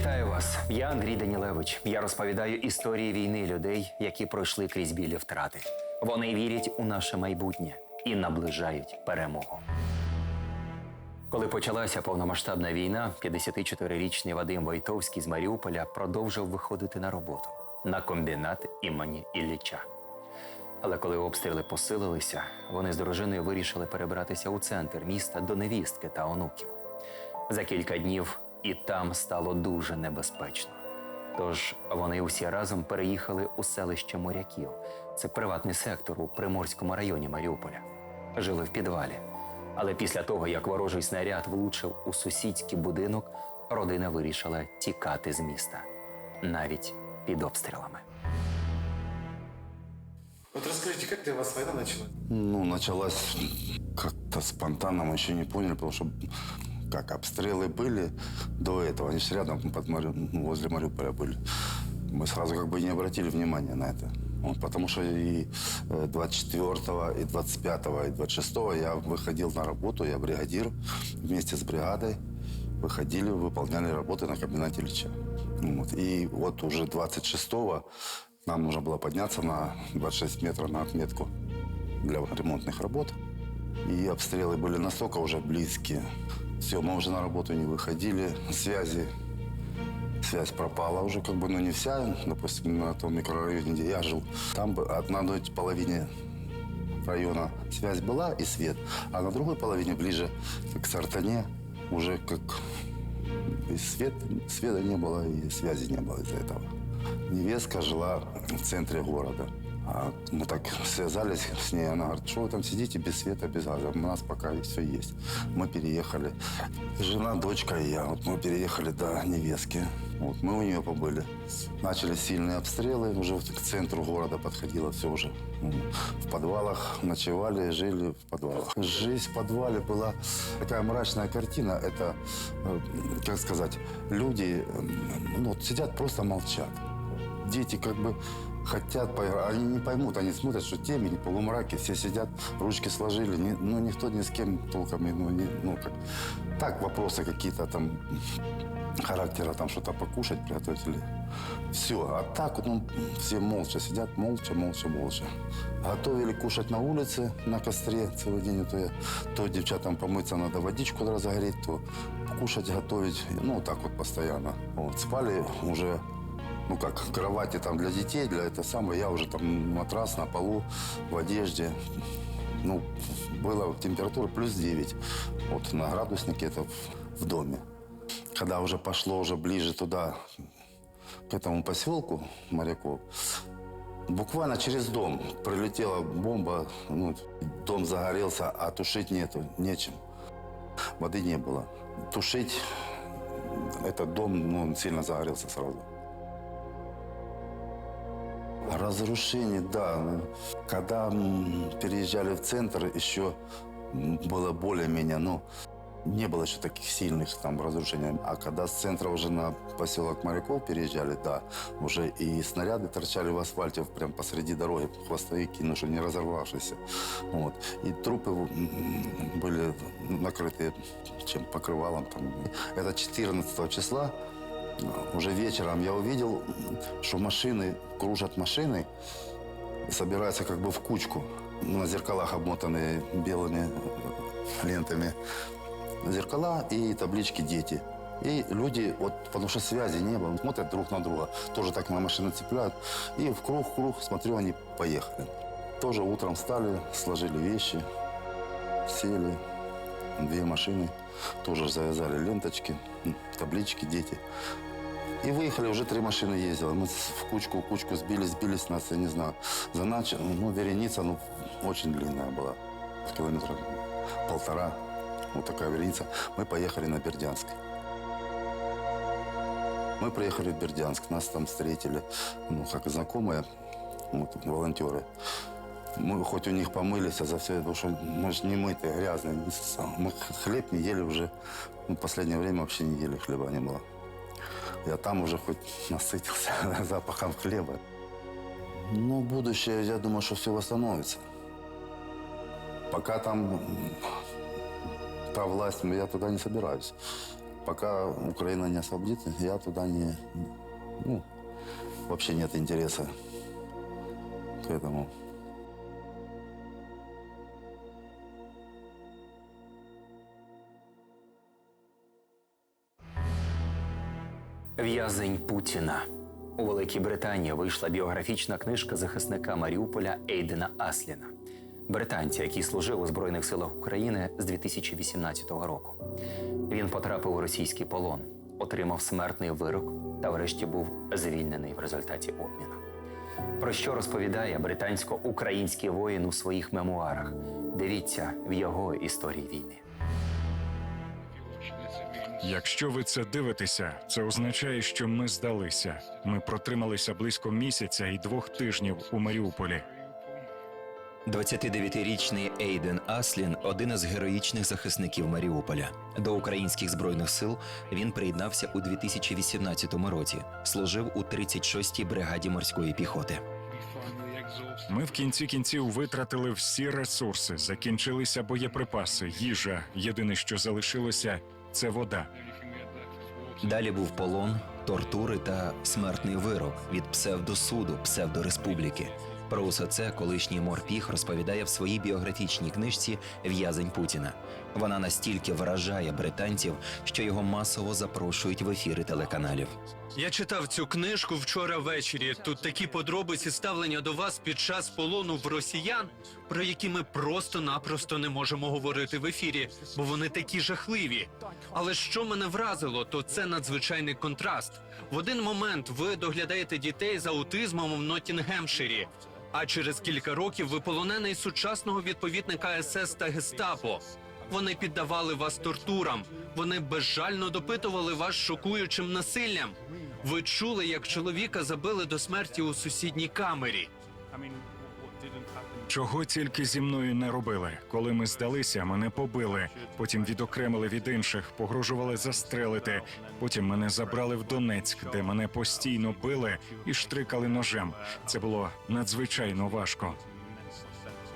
Вітаю вас. Я Андрій Данілевич. Я розповідаю історії війни людей, які пройшли крізь білі втрати. Вони вірять у наше майбутнє і наближають перемогу. Коли почалася повномасштабна війна, 54-річний Вадим Войтовський з Маріуполя продовжив виходити на роботу на комбінат імені Ілліча. Але коли обстріли посилилися, вони з дружиною вирішили перебратися у центр міста до невістки та онуків. За кілька днів і там стало дуже небезпечно. Тож вони усі разом переїхали у селище моряків. Це приватний сектор у Приморському районі Маріуполя. Жили в підвалі. Але після того, як ворожий снаряд влучив у сусідський будинок, родина вирішила тікати з міста навіть під обстрілами. Вот расскажите, как для вас война началась? Ну, началась как-то спонтанно, мы еще не поняли, потому что как обстрелы были до этого, они же рядом под Мари... ну, возле Мариуполя были. Мы сразу как бы не обратили внимания на это. Вот, потому что и э, 24, и 25, и 26 я выходил на работу, я бригадир вместе с бригадой. Выходили, выполняли работы на комбинате Ильича. Вот. И вот уже 26-го нам нужно было подняться на 26 метров на отметку для ремонтных работ. И обстрелы были настолько уже близкие. Все, мы уже на работу не выходили. Связи, связь пропала уже как бы, ну не вся. Допустим, на том микрорайоне, где я жил. Там бы на одной половине района связь была и свет, а на другой половине, ближе к Сартане, уже как и свет, света не было, и связи не было из-за этого. Невестка жила в центре города. А мы так связались с ней, она говорит, что вы там сидите без света, без газа, у нас пока все есть. Мы переехали. Жена, дочка и я, вот мы переехали до невестки. Вот, мы у нее побыли. Начались сильные обстрелы, уже к центру города подходило все уже. В подвалах ночевали, жили в подвалах. Жизнь в подвале была такая мрачная картина. Это, э, как сказать, люди ну, сидят, просто молчат дети как бы хотят они не поймут, они смотрят, что темень, полумраки, все сидят, ручки сложили, ни- ну, никто ни с кем толком, ну, не, ну, как, так, вопросы какие-то там характера, там, что-то покушать приготовить или... Все, а так, ну, все молча сидят, молча, молча, молча. Готовили кушать на улице, на костре целый день, то, я, то девчатам помыться надо, водичку разогреть, то кушать, готовить, ну, так вот постоянно. Вот, спали уже ну как, кровати там для детей, для этого самого, я уже там матрас на полу, в одежде. Ну, была температура плюс 9. Вот на градуснике это в, в доме. Когда уже пошло уже ближе туда, к этому поселку моряков, буквально через дом прилетела бомба, ну, дом загорелся, а тушить нету, нечем. Воды не было. Тушить этот дом, ну, он сильно загорелся сразу. Разрушение, да. Когда переезжали в центр, еще было более-менее, ну, не было еще таких сильных там разрушений. А когда с центра уже на поселок Моряков переезжали, да, уже и снаряды торчали в асфальте прям посреди дороги, хвостовики, ну, что не разорвавшиеся. Вот. И трупы были накрыты чем покрывалом. Там. Это 14 числа уже вечером я увидел, что машины, кружат машины, собираются как бы в кучку. На зеркалах обмотанные белыми лентами. Зеркала и таблички «Дети». И люди, вот, потому что связи не было, смотрят друг на друга, тоже так на машины цепляют. И в круг, круг, смотрю, они поехали. Тоже утром встали, сложили вещи, сели, две машины, тоже завязали ленточки, таблички «Дети». И выехали, уже три машины ездило. Мы в кучку, в кучку сбились, сбились нас, я не знаю. За ночь, ну, вереница, ну, очень длинная была. Километра полтора. Вот такая вереница. Мы поехали на Бердянск. Мы приехали в Бердянск, нас там встретили, ну, как знакомые, вот, волонтеры. Мы хоть у них помылись, а за все, потому что мы же не мытые, грязные. Мы хлеб не ели уже, ну, в последнее время вообще не ели, хлеба не было. Я там уже хоть насытился запахом хлеба. Ну, будущее, я думаю, что все восстановится. Пока там та власть, я туда не собираюсь. пока Украина не освободится, я туда не... Ну, вообще нет интереса к этому. В'язень Путіна. У Великій Британії вийшла біографічна книжка захисника Маріуполя Ейдена Асліна, британця, який служив у Збройних силах України з 2018 року. Він потрапив у російський полон, отримав смертний вирок та, врешті, був звільнений в результаті обміну. Про що розповідає британсько-український воїн у своїх мемуарах? Дивіться в його історії війни. Якщо ви це дивитеся, це означає, що ми здалися. Ми протрималися близько місяця і двох тижнів у Маріуполі. 29-річний Ейден Аслін один із героїчних захисників Маріуполя. До українських збройних сил він приєднався у 2018 році. Служив у 36-й бригаді морської піхоти. Ми в кінці кінців витратили всі ресурси, закінчилися боєприпаси, їжа. Єдине, що залишилося, це вода. Далі був полон, тортури та смертний вирок від псевдосуду, псевдореспубліки. Про усе це колишній морпіг розповідає в своїй біографічній книжці В'язень Путіна. Вона настільки вражає британців, що його масово запрошують в ефіри телеканалів. Я читав цю книжку вчора ввечері. Тут такі подробиці ставлення до вас під час полону в росіян, про які ми просто-напросто не можемо говорити в ефірі, бо вони такі жахливі. Але що мене вразило, то це надзвичайний контраст. В один момент ви доглядаєте дітей з аутизмом в Ноттінгемширі, а через кілька років ви полонений сучасного відповідника СС та Гестапо. Вони піддавали вас тортурам. Вони безжально допитували вас шокуючим насиллям. Ви чули, як чоловіка забили до смерті у сусідній камері. Чого тільки зі мною не робили. Коли ми здалися, мене побили. Потім відокремили від інших, погрожували застрелити. Потім мене забрали в Донецьк, де мене постійно били і штрикали ножем. Це було надзвичайно важко.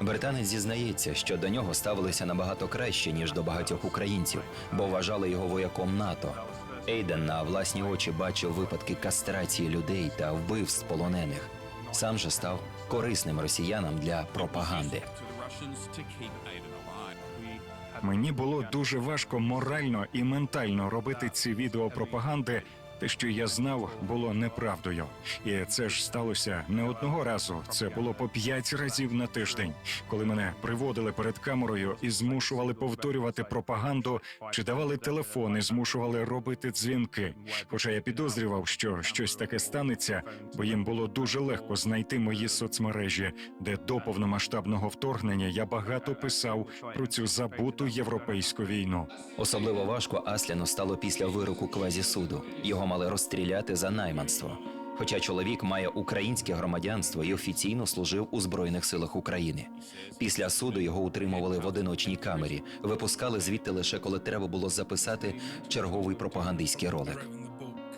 Британець зізнається, що до нього ставилися набагато краще ніж до багатьох українців, бо вважали його вояком НАТО. Ейден на власні очі бачив випадки кастрації людей та вбивств полонених. Сам же став корисним росіянам для пропаганди. Мені було дуже важко морально і ментально робити ці відео пропаганди. Те, що я знав, було неправдою, і це ж сталося не одного разу. Це було по п'ять разів на тиждень, коли мене приводили перед камерою і змушували повторювати пропаганду, чи давали телефони, змушували робити дзвінки. Хоча я підозрював, що щось таке станеться, бо їм було дуже легко знайти мої соцмережі, де до повномасштабного вторгнення я багато писав про цю забуту європейську війну. Особливо важко Асляну стало після вироку квазісуду. Його мали розстріляти за найманство. Хоча чоловік має українське громадянство і офіційно служив у Збройних силах України. Після суду його утримували в одиночній камері, випускали звідти лише коли треба було записати черговий пропагандистський ролик.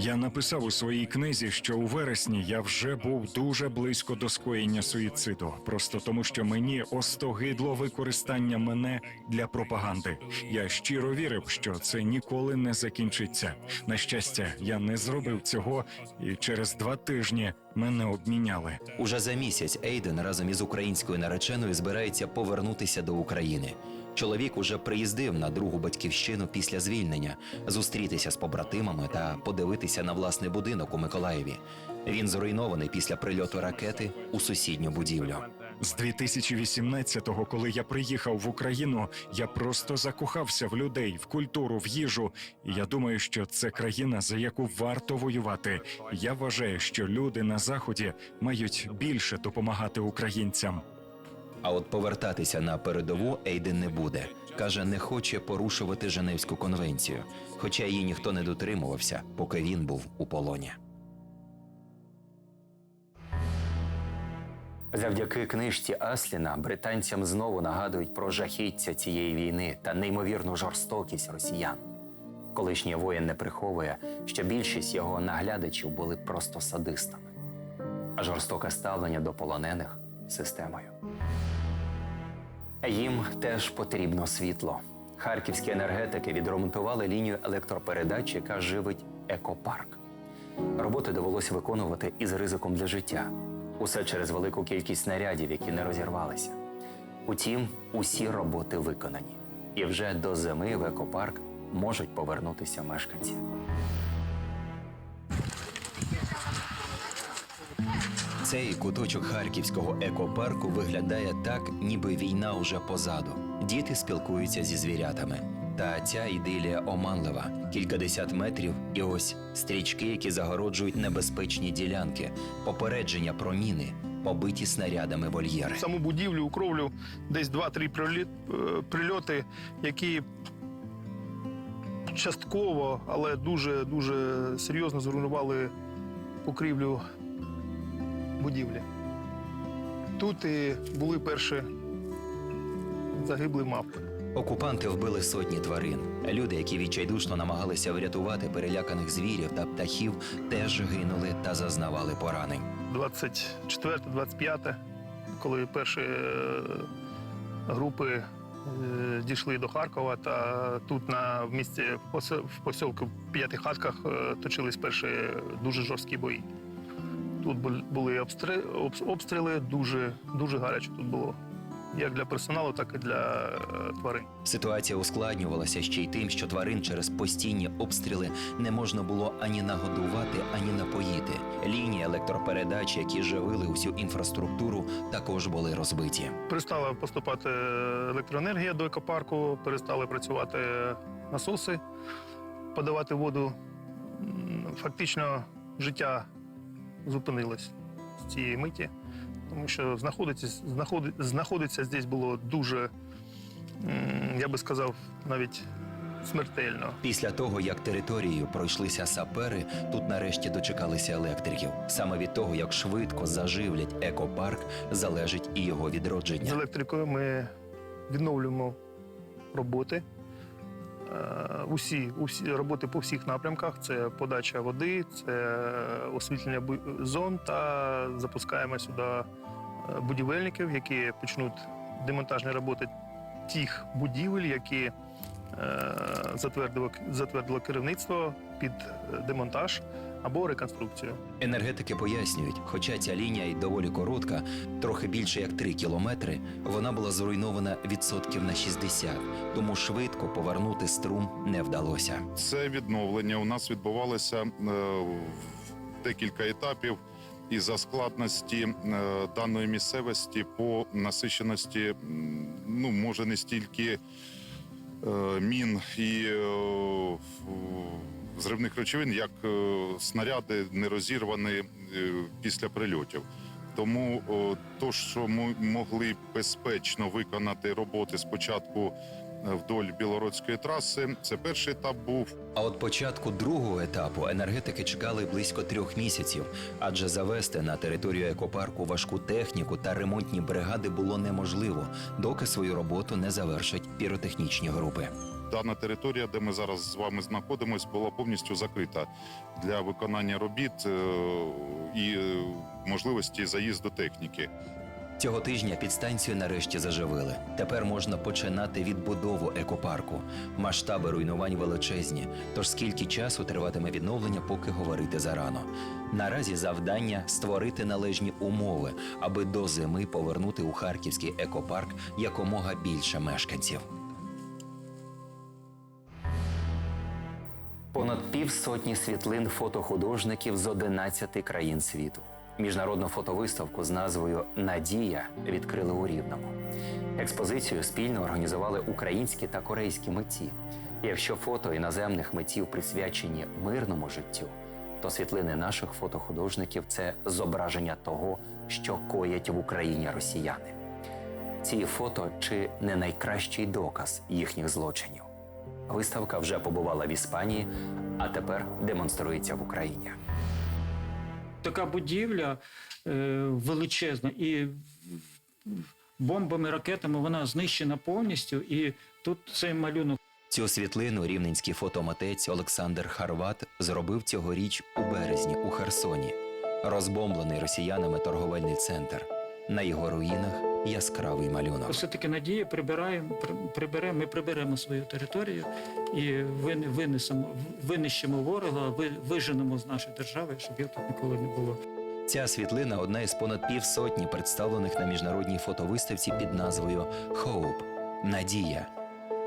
Я написав у своїй книзі, що у вересні я вже був дуже близько до скоєння суїциду, просто тому, що мені остогидло використання мене для пропаганди. Я щиро вірив, що це ніколи не закінчиться. На щастя, я не зробив цього, і через два тижні мене обміняли. Уже за місяць Ейден разом із українською нареченою збирається повернутися до України. Чоловік уже приїздив на другу батьківщину після звільнення, зустрітися з побратимами та подивитися на власний будинок у Миколаєві. Він зруйнований після прильоту ракети у сусідню будівлю. З 2018-го, коли я приїхав в Україну, я просто закохався в людей, в культуру, в їжу. І я думаю, що це країна, за яку варто воювати. Я вважаю, що люди на заході мають більше допомагати українцям. А от повертатися на передову Ейден не буде. Каже, не хоче порушувати Женевську конвенцію, хоча її ніхто не дотримувався, поки він був у полоні. Завдяки книжці Асліна британцям знову нагадують про жахіття цієї війни та неймовірну жорстокість росіян. Колишній воїн не приховує, що більшість його наглядачів були просто садистами, а жорстоке ставлення до полонених системою. Їм теж потрібно світло. Харківські енергетики відремонтували лінію електропередач, яка живить екопарк. Роботи довелося виконувати із ризиком для життя. Усе через велику кількість снарядів, які не розірвалися. Утім, усі роботи виконані. І вже до зими в екопарк можуть повернутися мешканці. Цей куточок харківського екопарку виглядає так, ніби війна уже позаду. Діти спілкуються зі звірятами. Та ця ідилія оманлива. Кількадесят метрів, і ось стрічки, які загороджують небезпечні ділянки, попередження про міни, побиті снарядами вольєри. саму будівлю, у кровлю десь 2-3 е, прильоти, які частково, але дуже дуже серйозно зруйнували покрівлю будівлі. Тут і були перші загиблі мавпи. Окупанти вбили сотні тварин. Люди, які відчайдушно намагалися врятувати переляканих звірів та птахів, теж гинули та зазнавали поранень. 24-25, коли перші е, групи е, дійшли до Харкова, та тут на в місті в посілку в П'ятихатках е, точились перші дуже жорсткі бої. Тут бу- були обстріли, дуже, дуже гаряче тут було. Як для персоналу, так і для е, тварин. Ситуація ускладнювалася ще й тим, що тварин через постійні обстріли не можна було ані нагодувати, ані напоїти. Лінії електропередач, які живили усю інфраструктуру, також були розбиті. Перестала поступати електроенергія до екопарку, перестали працювати насоси, подавати воду. Фактично життя зупинилось з цієї миті, тому що знаходиться, знаходи, знаходиться здесь було дуже, я би сказав, навіть смертельно. Після того, як територією пройшлися сапери, тут нарешті дочекалися електриків. Саме від того, як швидко заживлять екопарк, залежить і його З електрикою ми відновлюємо роботи. Е, Усі, усі роботи по всіх напрямках: це подача води, це освітлення зон та запускаємо сюди е, будівельників, які почнуть демонтажні роботи тих будівель, які е, затвердило, затвердило керівництво під демонтаж або реконструкцію. Енергетики пояснюють, хоча ця лінія й доволі коротка, трохи більше як 3 кілометри, вона була зруйнована відсотків на 60, тому швидко повернути струм не вдалося. Це відновлення у нас відбувалося е, в декілька етапів. І за складності е, даної місцевості по насиченості, ну може не стільки е, мін і е, зривних речовин, як е, снаряди не розірвані е, після прильотів. Тому то, що ми могли безпечно виконати роботи спочатку е, вдоль білоруської траси, це перший етап був. А от початку другого етапу енергетики чекали близько трьох місяців, адже завести на територію екопарку важку техніку та ремонтні бригади було неможливо, доки свою роботу не завершать піротехнічні групи. Дана територія, де ми зараз з вами знаходимося, була повністю закрита для виконання робіт е, і е, можливості заїзду техніки. Цього тижня підстанцію нарешті заживили. Тепер можна починати відбудову екопарку. Масштаби руйнувань величезні. Тож скільки часу триватиме відновлення, поки говорити зарано. Наразі завдання створити належні умови, аби до зими повернути у харківський екопарк якомога більше мешканців. Понад півсотні світлин фотохудожників з 11 країн світу. Міжнародну фотовиставку з назвою Надія відкрили у Рівному. Експозицію спільно організували українські та корейські митці. Якщо фото іноземних митців присвячені мирному життю, то світлини наших фотохудожників це зображення того, що коять в Україні росіяни. Ці фото чи не найкращий доказ їхніх злочинів. Виставка вже побувала в Іспанії, а тепер демонструється в Україні. така будівля е, величезна, і бомбами, ракетами вона знищена повністю. І тут цей малюнок Цю світлину рівненський фотоматець Олександр Харват зробив цьогоріч у березні у Херсоні. Розбомблений росіянами торговельний центр. На його руїнах яскравий малюнок. Все-таки надія прибираємо, при- приберемо, ми приберемо свою територію і винесемо, винищимо ворога, ви- виженемо з нашої держави, щоб його тут ніколи не було. Ця світлина одна із понад півсотні представлених на міжнародній фотовиставці під назвою Hope – Надія.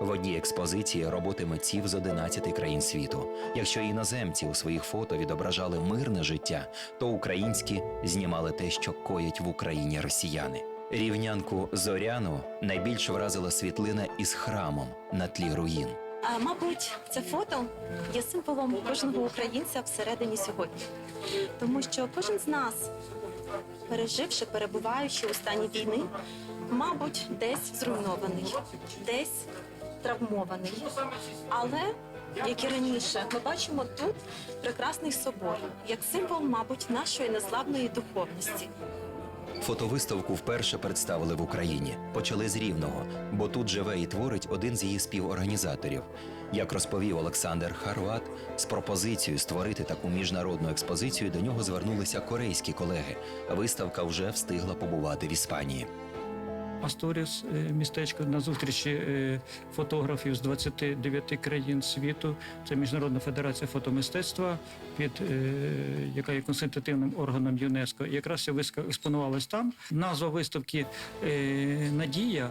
В одній експозиції роботи митців з 11 країн світу. Якщо іноземці у своїх фото відображали мирне життя, то українські знімали те, що коять в Україні росіяни. Рівнянку Зоряну найбільше вразила світлина із храмом на тлі руїн. А, мабуть, це фото є символом кожного українця всередині сьогодні, тому що кожен з нас, переживши, перебуваючи у стані війни, мабуть, десь зруйнований, десь травмований. Але як і раніше, ми бачимо тут прекрасний собор, як символ, мабуть, нашої незламної духовності. Фотовиставку вперше представили в Україні. Почали з Рівного, бо тут живе і творить один з її співорганізаторів. Як розповів Олександр Харват, з пропозицією створити таку міжнародну експозицію до нього звернулися корейські колеги. Виставка вже встигла побувати в Іспанії. Асторіс, е, містечко на зустрічі е, фотографів з 29 країн світу. Це Міжнародна федерація фотомистецтва, під е, яка є консультативним органом ЮНЕСКО. І якраз ця виставка експонувалась там. Назва виставки Надія.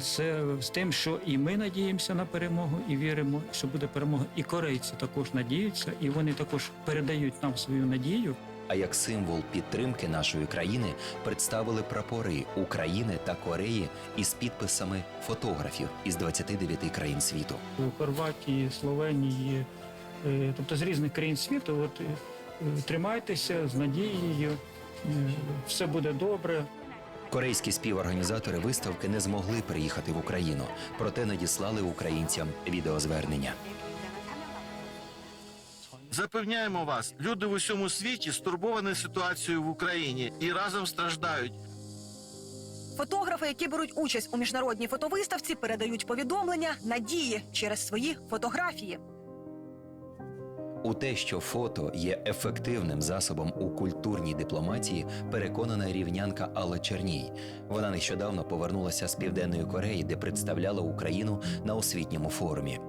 Це з тим, що і ми надіємося на перемогу, і віримо, що буде перемога. І корейці також надіються, і вони також передають нам свою надію. А як символ підтримки нашої країни представили прапори України та Кореї із підписами фотографів із 29 країн світу. у Хорватії, Словенії, е, тобто з різних країн світу. От е, тримайтеся з надією, е, все буде добре. Корейські співорганізатори виставки не змогли приїхати в Україну, проте надіслали українцям відеозвернення. Запевняємо вас, люди в усьому світі стурбовані ситуацією в Україні і разом страждають. Фотографи, які беруть участь у міжнародній фотовиставці, передають повідомлення надії через свої фотографії. У те, що фото є ефективним засобом у культурній дипломатії, переконана рівнянка Алла Черній. Вона нещодавно повернулася з південної Кореї, де представляла Україну на освітньому форумі.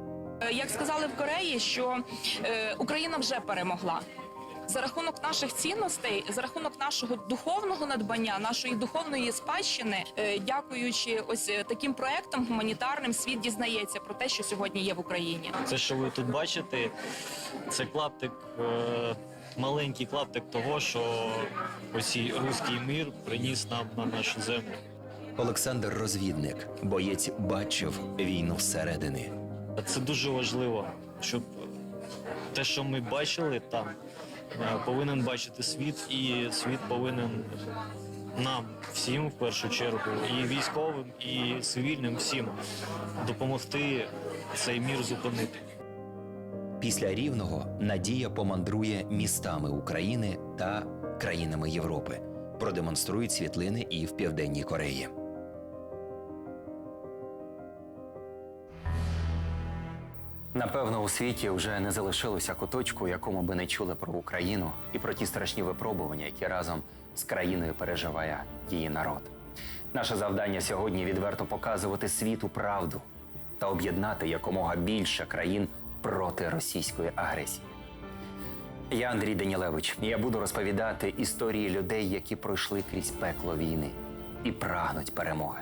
Сказали в Кореї, що е, Україна вже перемогла. За рахунок наших цінностей, за рахунок нашого духовного надбання, нашої духовної спадщини, е, дякуючи ось е, таким проектам гуманітарним, світ дізнається про те, що сьогодні є в Україні. Це, що ви тут бачите, це клаптик, маленький клаптик того, що ось руський мір приніс нам на нашу землю. Олександр Розвідник, боєць, бачив війну зсередини. Це дуже важливо, щоб те, що ми бачили там, е, повинен бачити світ, і світ повинен нам всім в першу чергу, і військовим, і цивільним всім допомогти цей мір зупинити. Після рівного Надія помандрує містами України та країнами Європи. Продемонструють світлини і в Південній Кореї. Напевно, у світі вже не залишилося куточку, якому би не чули про Україну і про ті страшні випробування, які разом з країною переживає її народ. Наше завдання сьогодні відверто показувати світу правду та об'єднати якомога більше країн проти російської агресії. Я Андрій Данілевич. і Я буду розповідати історії людей, які пройшли крізь пекло війни і прагнуть перемоги.